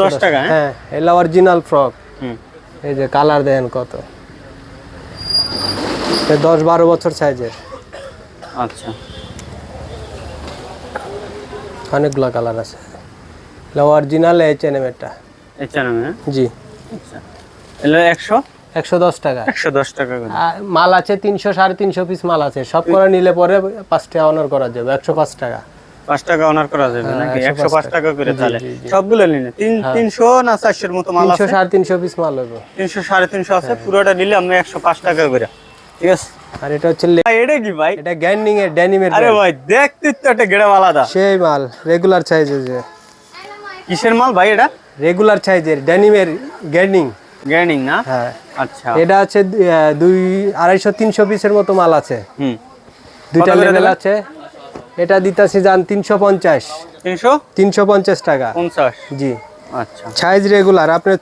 দশ টাকা হ্যাঁ? এগুলো অরিজিনাল ফ্রক হুম। এই যে কালার দেন কত। এ দশ বারো বছর সাইজের আচ্ছা। অনেকগুলো কালার আছে। এগুলো অরিজিনাল এইচ এন এম এটা এই চ্যানেল হ্যাঁ জি। আচ্ছা। একশো? একশো দশ টাকা। একশো দশ টাকা আর মাল আছে তিনশো সাড়ে তিনশো পিস মাল আছে। সব করে নিলে পরে পাঁচ টাকা অনার করা যাবে একশো পাঁচ টাকা। পাঁচ টাকা অনার করা যাবে হ্যাঁ, নাকি? একশো পাঁচ টাকা। করে তাহলে। সবগুলো নিলে তিন তিনশো না চারশোর মতো মাল আছে? সাড়ে তিনশো পিস মাল হবে তিনশো সাড়ে তিনশো আছে পুরোটা নিলে আমরা একশো পাঁচ টাকা করে। ঠিক আছে? আর এটা হচ্ছে এটা কি ভাই? এটা গ্যান্ডিং এর ড্যানিমের আরে ভাই দেখতে তো একটা গেড়ে আলাদা। সেই মাল রেগুলার সাইজের যে। কিসের মাল ভাই এটা? রেগুলার সাইজের ড্যানিমের গ্যান্ডিং। না? হ্যাঁ। আচ্ছা। এটা আছে দুই আড়াইশো তিনশো পিসের মতো মাল আছে। হুম। দুইটা লেভেল আছে। এটা দিতাছি যান তিনশো পঞ্চাশ। তিনশো? তিনশো পঞ্চাশ টাকা। পঞ্চাশ? জি। আচ্ছা। সাইজ রেগুলার আপনার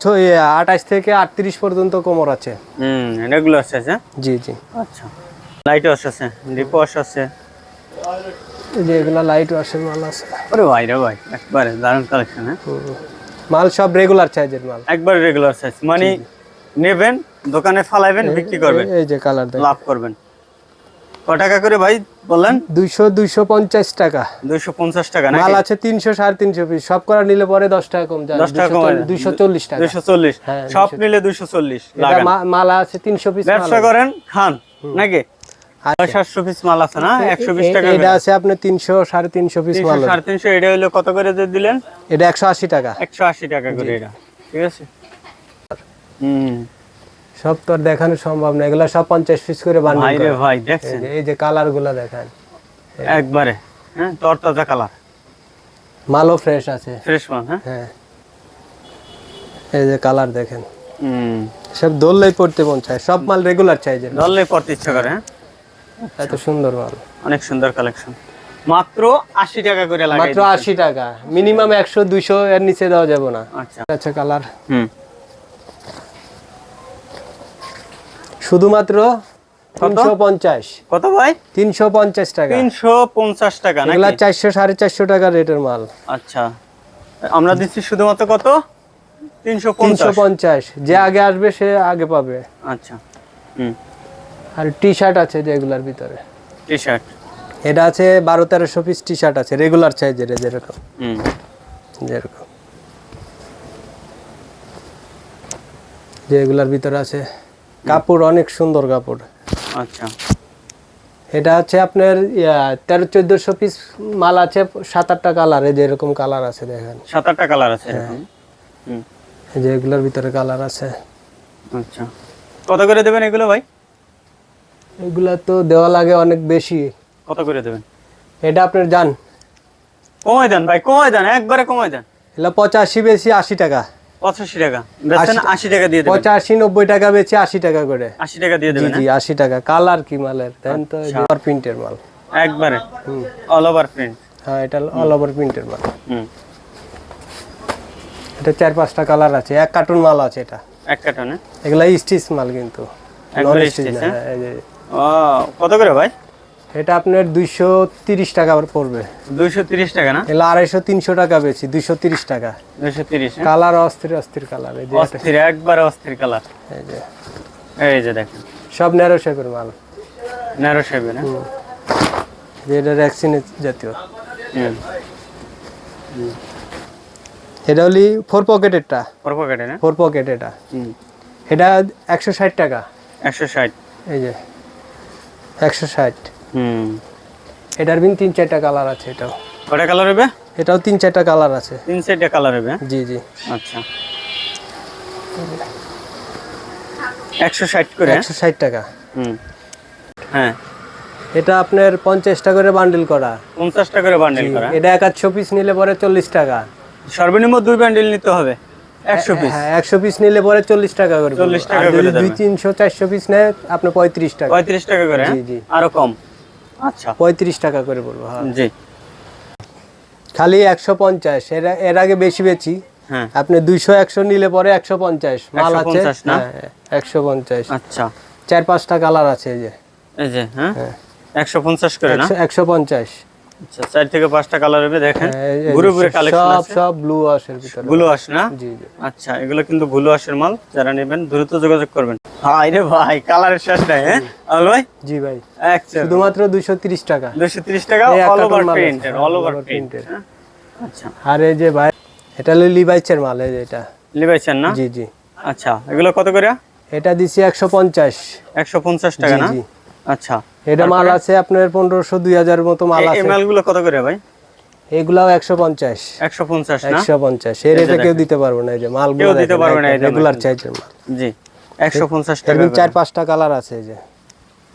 আঠাশ থেকে আটত্রিশ পর্যন্ত কোমর আছে। হুম রেগুলার আছে হ্যাঁ? জি জি। আচ্ছা। লাইট ওয়াশ আছে ডিপ ওয়াশ আছে। এই যে এগুলা লাইট ওয়াশের মাল আছে। আরে ভাই রে ভাই একবারে দারুণ কালেকশন হ্যাঁ? মাল সব রেগুলার সাইজের মাল। একবার রেগুলার সাইজ মানে নেবেন দোকানে ফালাইবেন বিক্রি করবেন। এই যে কালার লাভ করবেন। ক টাকা করে ভাই বললেন? দুইশো দুইশো পঞ্চাশ টাকা। দুইশো পঞ্চাশ টাকা মাল আছে তিনশো সাড়ে তিনশো পিস। সব করা নিলে পরে দশ টাকা কম দশ টাকা কম দুইশো চল্লিশ টাকা। দুইশো চল্লিশ। হ্যাঁ, সব নিলে দুইশো চল্লিশ মাল আছে তিনশো পিস ব্যবসা করেন খান নাকি। সাতশো পিস মাল আছে না? একশো বিশ টাকা এটা আছে আপনার তিনশো সাড়ে তিনশো পিস মাল সাড়ে তিনশো এটা হইল কত করে যে দিলেন? এটা একশো আশি টাকা। একশো আশি টাকা করে এটা। ঠিক আছে? হুম। সব তো আর দেখানো সম্ভব না এগুলো সব পঞ্চাশ পিস করে রে ভাই দেখছেন? এই যে কালারগুলা দেখেন। একবারে হ্যাঁ তরতাজা কালার। মালও ফ্রেশ আছে। ফ্রেশ মাল হ্যাঁ? হ্যাঁ। এই যে কালার দেখেন। হুম। সব দোললেই পড়তে মন চায় সব মাল রেগুলার চাইছে ধরলে পড়তে ইচ্ছা করে হ্যাঁ? এত সুন্দর মাল। অনেক সুন্দর কালেকশন মাত্র আশি টাকা করে লাগাই মাত্র আশি টাকা মিনিমাম একশো দুইশো এর নিচে দেওয়া যাবে না। আচ্ছা। আচ্ছা কালার। হুম। শুধুমাত্র তিনশো পঞ্চাশ। কত ভাই? তিনশো পঞ্চাশ টাকা। তিনশো পঞ্চাশ টাকা এগুলা চারশো সাড়ে চারশো টাকা রেটের মাল। আচ্ছা। আমরা দিচ্ছি শুধুমাত্র কত? তিনশো তিনশো পঞ্চাশ। যে আগে আসবে সে আগে পাবে। আচ্ছা। হুম। আর টি শার্ট আছে যেগুলার ভিতরে। টি শার্ট এটা আছে বারো তেরোশো পিস টি শার্ট আছে রেগুলার সাইজের যেরকম। হুম। যেরকম। যেগুলার ভিতরে আছে কাপড় অনেক সুন্দর কাপড়। আচ্ছা। এটা আছে আপনার তেরো চোদ্দশো পিস মাল আছে সাত আটটা কালার এই যেরকম কালার আছে দেখেন। সাত আটটা কালার আছে এরকম? এই যে এগুলোর ভিতরে কালার আছে। আচ্ছা। কত করে দেবেন এগুলো ভাই? এগুলা তো দেওয়া লাগে অনেক বেশি। কত করে দেবেন? এটা আপনার জান কমাই দেন ভাই কমাই দেন একবারে কমাই দেন। এগুলো পঁচাশি বেশি আশি টাকা। পঁচাশি টাকা। বেচেন টাকা দিয়ে দেবেন। পঁচাশি নব্বই টাকা বেশি আশি টাকা করে। আশি টাকা দিয়ে দেবেন জি আশি টাকা। কালার কি মালের? দেন তো প্রিন্টের মাল। হ্যাঁ? একবারে অল ওভার প্রিন্ট হ্যাঁ এটা অল ওভার প্রিন্টের মাল। হুম। এটা চার পাঁচটা কালার আছে। এক কার্টুন মাল আছে এটা। এক কার্টনে এগুলা স্টিচ মাল কিন্তু। একবারে Non stitch stitch, না, হ্যাঁ? হ্যাঁ, কত করে ভাই? এটা আপনার দুইশো তিরিশ টাকা পড়বে। দুইশো তিরিশ টাকা না? এগুলো আড়াইশো তিনশো টাকা বেশি দুইশো তিরিশ টাকা। দুইশো তিরিশ কালার অস্থির অস্থির কালার এই যে অস্থির একবারে অস্থির কালার। এই যে। এই যে দেখেন। সব ন্যারো শেপের মাল। ন্যারো শেপে না যে এটা র্যাক্সিনের জাতীয়। এটা হলি ফোর পকেটেরটা ফোর পকেটে না ফোর পকেট এটা। এটা একশো ষাট টাকা। একশো ষাট। এই যে। একশো ষাট। হুম। এটার বিন তিন চারটা কালার আছে এটাও। কটা কালার হবে? এটাও তিন চারটা কালার আছে। তিন চারটা কালার হবে? জি জি। আচ্ছা। একশো ষাট করে হ্যাঁ? একশো ষাট টাকা। হুম। হ্যাঁ। এটা আপনার পঞ্চাশটা করে বান্ডিল করা। পঞ্চাশটা করে বান্ডেল করা। এটা এক আধশো পিস নিলে পরে চল্লিশ টাকা। সর্বনিম্ন দুই বান্ডেল নিতে হবে? একশো পিস হ্যাঁ একশো পিস নিলে পরে চল্লিশ টাকা করে। 40 পড়বে। টাকা করে দুই। তিনশো চারশো পিস নেয় আপনি পঁয়ত্রিশ টাকা। পঁয়ত্রিশ টাকা করে হ্যাঁ? জি, জি। আরও কম? আচ্ছা। পঁয়ত্রিশ টাকা করে বলব হ্যাঁ। জি। খালি একশো পঞ্চাশ এর এর আগে বেশি বেচি। হ্যাঁ। আপনি দুইশো একশো নিলে পরে একশো পঞ্চাশ মাল আছে। 150 হ্যাঁ একশো পঞ্চাশ। আচ্ছা। চার পাঁচটা কালার আছে এই যে। এই যে হ্যাঁ? একশো পঞ্চাশ করে একশো পঞ্চাশ। আচ্ছা চার থেকে পাঁচটা কালার হবে দেখেন। হ্যাঁ, ঘুরে ঘুরে কালেকশন আছে। সব ব্লু ওয়াশের ভিতরে। আসে না? জি জি। আচ্ছা এগুলো কিন্তু আসের মাল যারা নেবেন দ্রুত যোগাযোগ করবেন। রে ভাই কালারের শেষ নাই হ্যাঁ? আল ভাই? জি ভাই। শুধুমাত্র দুইশো তিরিশ টাকা। দুশো তিরিশ টাকা এই একটা অল ওভার অল ওভার আচ্ছা। আর এই যে ভাই এটা হলো লিভাইচের মাল এই যে এটা। লিবাইছেন না? জি জি। আচ্ছা এগুলো কত করে এটা দিছি একশো পঞ্চাশ। একশো পঞ্চাশ টাকা না? জি। আচ্ছা। এটা মাল আছে আপনার পনেরোশো দুই হাজার মতো মাল আছে। মালগুলো কত করে ভাই? এগুলাও একশো পঞ্চাশ। একশো পঞ্চাশ একশো পঞ্চাশ। এর এটা কেউ দিতে পারব না এই যে মাল কেউ দিতে পারবে না রেগুলার কিন্তু। মাল। জি একশো পঞ্চাশ টাকা চার পাঁচটা কালার আছে এই যে।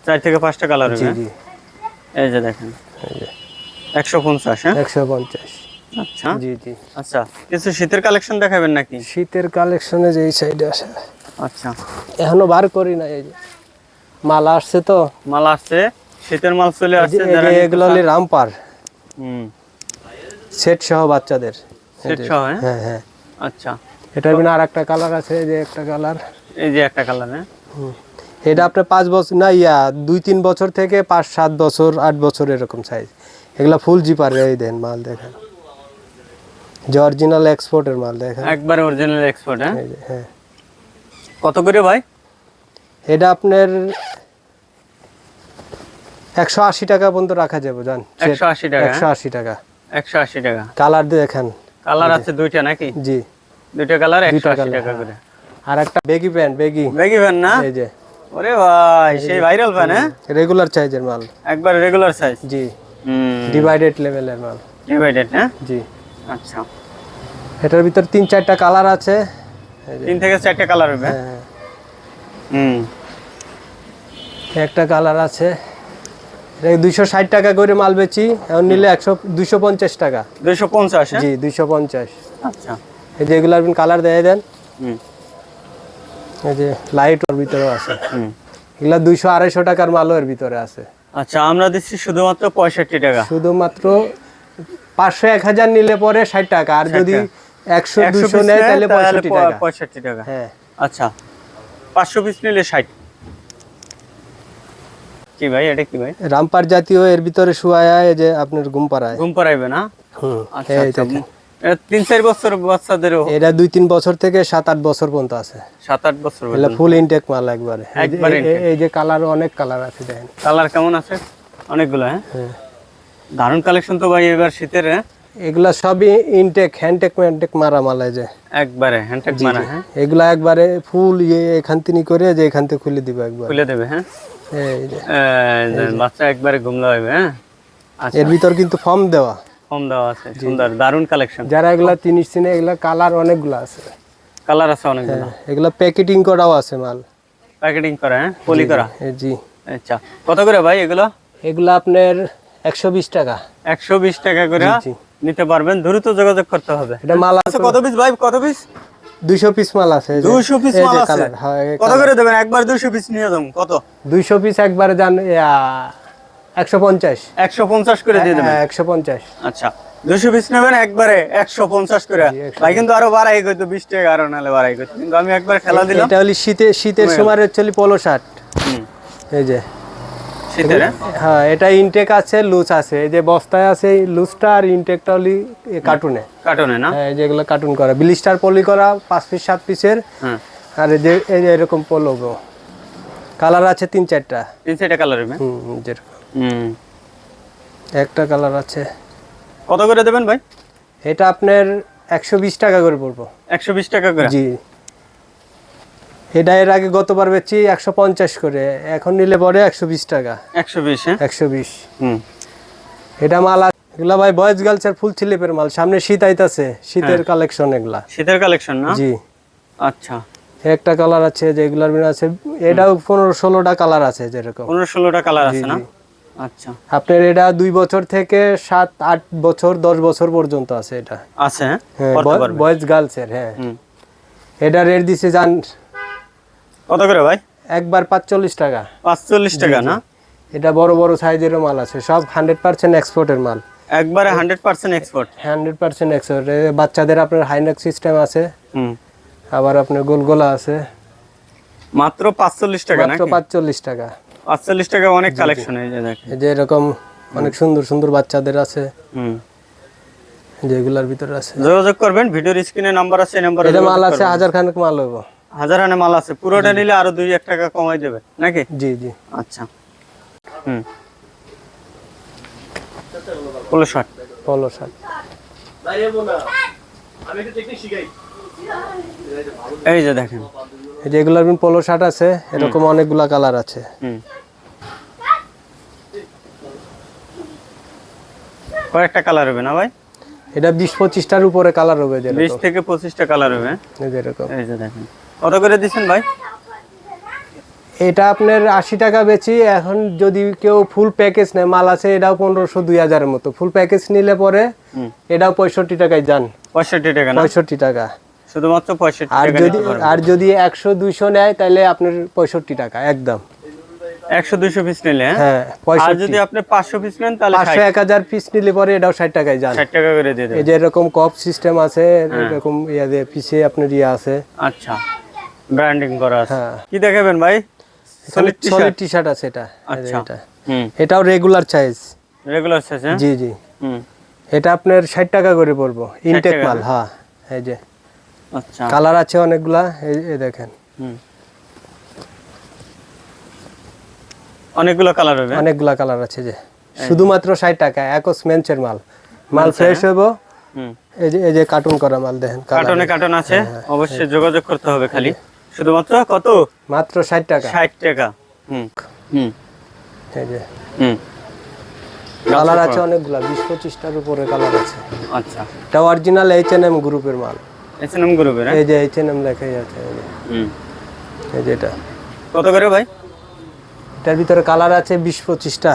চার থেকে পাঁচটা কালার জি জি। এই যে দেখেন। একশো পঞ্চাশ হ্যাঁ? একশো পঞ্চাশ। আচ্ছা। জি জি। আচ্ছা কিছু শীতের কালেকশন দেখাবেন নাকি? শীতের কালেকশনে যে এই সাইডে আসে। আচ্ছা। এখনও বার করি না এই যে। মাল আসছে তো। মাল আসছে শীতের মাল চলে আসছে এগুলো হলো রামপার। হুম। সেট সহ বাচ্চাদের। সেট সহ হ্যাঁ? হ্যাঁ হ্যাঁ। আচ্ছা। এটার বিনা আর একটা কালার আছে এই যে একটা কালার এই যে একটা কালার হ্যাঁ? এটা আপনার পাঁচ বছর না ইয়া দুই তিন বছর থেকে পাঁচ সাত বছর আট বছর এরকম সাইজ এগুলা ফুল জিপার এই দেন মাল দেখেন। যে অরিজিনাল এক্সপোর্টের মাল দেখেন। একবার অরিজিনাল এক্সপোর্ট হ্যাঁ? হ্যাঁ। কত করে ভাই? এটা আপনার একশো আশি টাকা পর্যন্ত রাখা যাবে জান। একশো আশি টাকা একশো আশি টাকা। একশো আশি টাকা। কালার দেখেন। কালার আছে দুইটা নাকি? জি। দুইটা কালার একশো আশি টাকা করে। আর একটা বেগি প্যান্ট বেগি দেখি ফ্যান না? এই যে। ওরে ভাই সেই ভাইরাল ফ্যান হ্যাঁ? রেগুলার সাইজের মাল। একবার রেগুলার সাইজ জি। ডিভাইডেড লেভেলের মাল। ডিভাইডেড হ্যাঁ? জি। আচ্ছা। এটার ভিতর তিন চারটা কালার আছে। তিন থেকে চারটা কালার হবে? হ্যাঁ, হ্যাঁ। হুম। একটা কালার আছে। দুইশো ষাট টাকা করে মাল বেচি এখন নিলে একশো দুইশো পঞ্চাশ টাকা। দুইশো পঞ্চাশ হ্যাঁ? জি দুইশো পঞ্চাশ। আচ্ছা। এই যে এগুলো আপনি কালার দিয়ে দেন। হুম। এই যে লাইট ওর ভিতরেও আছে। হুম। এগুলা দুইশো আড়াইশো টাকার মালও এর ভিতরে আছে। আচ্ছা আমরা দিচ্ছি শুধুমাত্র পঁয়ষট্টি টাকা। শুধুমাত্র পাঁচশো এক হাজার নিলে পরে ষাট টাকা আর যদি একশো দুশো নেয় তাহলে পঁয়ষট্টি টাকা। পঁয়ষট্টি টাকা। হ্যাঁ। আচ্ছা পাঁচশো পিস নিলে ষাট। কি ভাই এটা কি ভাই? রামপার জাতীয় এর ভিতরে শুয়ায় যে আপনার ঘুম পাড়ায়। ঘুম পাড়াইবে না? হুম আচ্ছা আচ্ছা। এটা তিন চার বছর বাচ্চাদেরও? এটা দুই তিন বছর থেকে সাত আট বছর পর্যন্ত আছে। সাত আট বছর এগুলা ফুল ইনটেক মাল একবারে। এই যে- কালার অনেক কালার আছে দেখেন। কালার কেমন আছে? অনেকগুলো হ্যাঁ? হ্যাঁ। দারুণ কালেকশন তো ভাই এবার শীতের হ্যাঁ? এগুলা সবই ইনটেক হ্যান্ডটেক ম্যান্টেক মারা মাল যে। একবারে হ্যান্ডটেক মারা হ্যাঁ? এগুলা একবারে ফুল ইয়ে এখান থেকে করে যে এখান থেকে খুলে দিবে একবার। খুলে দেবে হ্যাঁ? বাচ্চা একবারে ঘুমলা হইবে হ্যাঁ? আচ্ছা। এর ভিতর কিন্তু ফর্ম দেওয়া। কম দেওয়া আছে সুন্দর দারুণ কালেকশন যারা এগুলা চিনে এগুলা কালার অনেকগুলো আছে। কালার আছে অনেকগুলো। হ্যাঁ, এগুলা প্যাকেটিং করাও আছে মাল। প্যাকেটিং করা হ্যাঁ? পলি করা? জি আচ্ছা। কত করে ভাই এগুলো? এগুলা আপনার একশো বিশ টাকা। একশো বিশ টাকা করে জি। নিতে পারবেন দ্রুত যোগাযোগ করতে হবে। এটা মাল আছে আচ্ছা কত পিস ভাই কত পিস দুইশো পিস মাল আছে এই যে- দুইশো পিস মাল আছে? হ্যাঁ কত করে দেবেন? একবার দুইশো পিস নিয়ে কত? দুইশো পিস একবারে যান একশো পঞ্চাশ। একশো পঞ্চাশ করে দিয়ে দেবেন? হ্যাঁ একশো পঞ্চাশ। আচ্ছা দুশো পিস নেবেন একবারে একশো পঞ্চাশ করে। ভাই কিন্তু আরও বাড়াই করতো বিশ টাকা আরও নাহলে বাড়াই করতো। কিন্তু আমি একবার খেলা দিলাম। এটা হলি শীতে শীতের সময় চলি পোলো শার্ট। হুম, এই যে হ্যাঁ? হ্যাঁ এটা ইনটেক আছে লুজ আছে। এই যে বস্তায় আছে লুজটা আর ইনটেকটা হলি কার্টুনে কার্টনে না? হ্যাঁ যেগুলো কার্টুন করা। ব্লিস্টার পলি করা পাঁচ পিস সাত পিসের হ্যাঁ। আর এই যে এই যে এরকম পোলো কালার আছে তিন চারটা। তিন চারটা কালার হুম হুম একটা কালার আছে। কত করে দেবেন ভাই? এটা আপনার একশো বিশ টাকা করে পড়ব। একশো বিশ টাকা করে? জি। এটা এর আগে গতবার বেচি একশো পঞ্চাশ করে এখন নিলে পরে একশো বিশ টাকা। একশো বিশ হ্যাঁ? একশো বিশ। এটা মাল এগুলা ভাই বয়েজ গার্লসের ফুল ছিলিপের মাল সামনে শীত আইতাছে শীতের কালেকশন এগুলা। শীতের কালেকশন না? জি। আচ্ছা। একটা কালার আছে যেগুলার বিনা আছে এটাও পনেরো ষোলোটা কালার আছে যেরকম। পনেরো ষোলোটা কালার আছে না? আচ্ছা। আপনার এটা দুই বছর থেকে সাত আট বছর দশ বছর পর্যন্ত আছে এটা। আছে হ্যাঁ? হ্যাঁ বয়েজ গার্লসের হ্যাঁ। এটা রেট দিছে যান কত করে ভাই? একবার পাঁচচল্লিশ টাকা। পাঁচচল্লিশ টাকা না? এটা বড় বড় সাইজেরও মাল আছে। সব হান্ড্রেড পার্সেন্ট এক্সপোর্টের মাল। একবারে hundred percent export hundred percent export বাচ্চাদের আপনার হাইনেক সিস্টেম আছে। আবার আপনার গোলগোলা আছে। মাত্র পাঁচচল্লিশ টাকা মাত্র পাঁচচল্লিশ টাকা। পাঁচচল্লিশ টাকা অনেক কালেকশন এই যে দেখেন। যে এরকম অনেক সুন্দর সুন্দর বাচ্চাদের আছে। হুম। যেগুলার ভিতরে আছে। যোগাযোগ করবেন ভিডিওর স্ক্রিনে নাম্বার আছে নাম্বার এটা মাল আছে হাজার খানেক মাল হইব। হাজার হানে মাল আছে পুরোটা নিলে আরও দুই এক টাকা কমাই দেবে নাকি? জি জি। আচ্ছা। হুম। পনেরো ষাট পলো শার্ট এই যে দেখেন। এই যে এগুলার পলো শার্ট আছে এরকম অনেকগুলা কালার আছে। হুম। কয়েকটা কালার হবে না ভাই? এটা বিশ পঁচিশটার উপরে কালার হবে বিশ থেকে পঁচিশটা কালার হবে? এই যে এরকম এই যে দেখেন। কত করে দিচ্ছেন ভাই? এটা আপনার আশি টাকা বেচি এখন যদি কেউ ফুল প্যাকেজ নেয় মাল আছে এটাও পনেরোশো দুই হাজারের মতো। ফুল প্যাকেজ নিলে পরে এটাও পঁয়ষট্টি টাকায় যান। পঁয়ষট্টি টাকা পঁয়ষট্টি টাকা। শুধুমাত্র পঁয়ষট্টি আর যদি আর যদি একশো দুইশো নেয় তাহলে আপনার পঁয়ষট্টি টাকা একদম। একশো দুইশো পিস নিলে হ্যাঁ? হ্যাঁ আর যদি আপনি পাঁচশো পিস নেন তাহলে পাঁচশো এক হাজার পিস নিলে পরে এটাও ষাট টাকায় যান। ষাট টাকা করে দিয়ে এই যে এরকম কপ সিস্টেম আছে হ্যাঁ। এরকম ইয়া দিয়ে আপনার ইয়ে আছে। আচ্ছা। ব্র্যান্ডিং করা আছে। হ্যাঁ। কি দেখাবেন ভাই? সলিড টি শার্ট আছে এটা। আচ্ছা। এটা। এটাও রেগুলার সাইজ রেগুলার সাইজ হ্যাঁ? জি জি। এটা আপনার ষাট টাকা করে পড়ব। ইনটেক মাল হ্যাঁ এই যে। আচ্ছা। কালার আছে অনেকগুলা এই দেখেন। অনেকগুলো কালার হবে। অনেকগুলা কালার আছে যে। শুধুমাত্র ষাট টাকা একস মেন্সের মাল। মাল ফ্রেশ হইব এই যে এই যে কার্টুন করা মাল দেখেন। কার্টনে কার্টন আছে? হ্যাঁ, অবশ্যই যোগাযোগ করতে হবে খালি। শুধুমাত্র কত? মাত্র ষাট টাকা। ষাট টাকা। হুম। হুম। হুম। কালার আছে অনেকগুলা বিশ পঁচিশটার উপরে কালার আছে। আচ্ছা। এটা অরিজিনাল এইচ এন এম গ্রুপের মাল। এস এন এম গ্রুপের হ্যাঁ? এই যে এইচ এন এম লেখাই আছে এই যে, এটা। কত করে ভাই? এটার ভিতরে কালার আছে বিশ পঁচিশটা।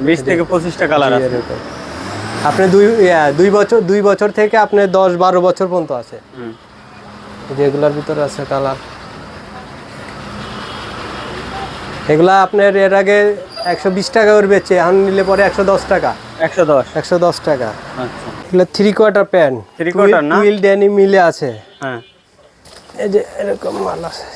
বিশ থেকে পঁচিশটা কালার আছে। আপনি দুই দুই বছর দুই বছর থেকে আপনি দশ বারো বছর পর্যন্ত আছে। হুম। এই যে ভিতরে আছে কালার এগুলা আপনার এর আগে একশো বিশ টাকা ওর বেচে এখন নিলে পরে একশো দশ টাকা। একশো দশ? একশো দশ টাকা। আচ্ছা। এগুলো three quarter pant Three quarter না? টুইল ড্যানি মিলে আছে। হ্যাঁ। এই যে এরকম মাল আছে।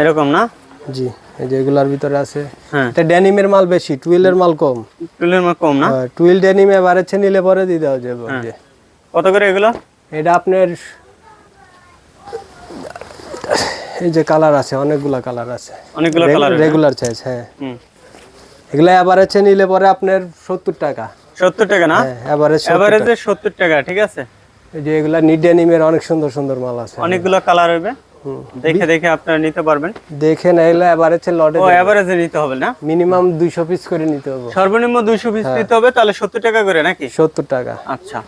এরকম না? জি এই যে এগুলার ভিতরে আছে। হ্যাঁ। এটা ড্যানিমের মাল বেশি টুইলের মাল কম। টুলের মা কম না? টুইল ড্যানিম এবারে নিলে পরে দিয়ে দেওয়া যাবে। যে। কত করে এগুলো? এটা আপনার এই যে কালার আছে অনেকগুলা কালার আছে। অনেকগুলো কালার রেগুলার সাইজ হ্যাঁ। হুম। এগুলা এভারেজে নিলে পরে আপনার সত্তর টাকা। সত্তর টাকা না? হ্যাঁ এভারেজ এভারেজে সত্তর টাকা ঠিক আছে? এই যে এগুলা নিড ডেনিমের অনেক সুন্দর সুন্দর মাল আছে। অনেকগুলো কালার হবে। হুম। দেখে দেখে আপনারা নিতে পারবেন। দেখে নাইলে এভারেজে লটে ও এভারেজে নিতে হবে না? মিনিমাম দুইশো পিস করে নিতে হবে। সর্বনিম্ন দুইশো পিস নিতে হবে তাহলে সত্তর টাকা করে নাকি? সত্তর টাকা। আচ্ছা।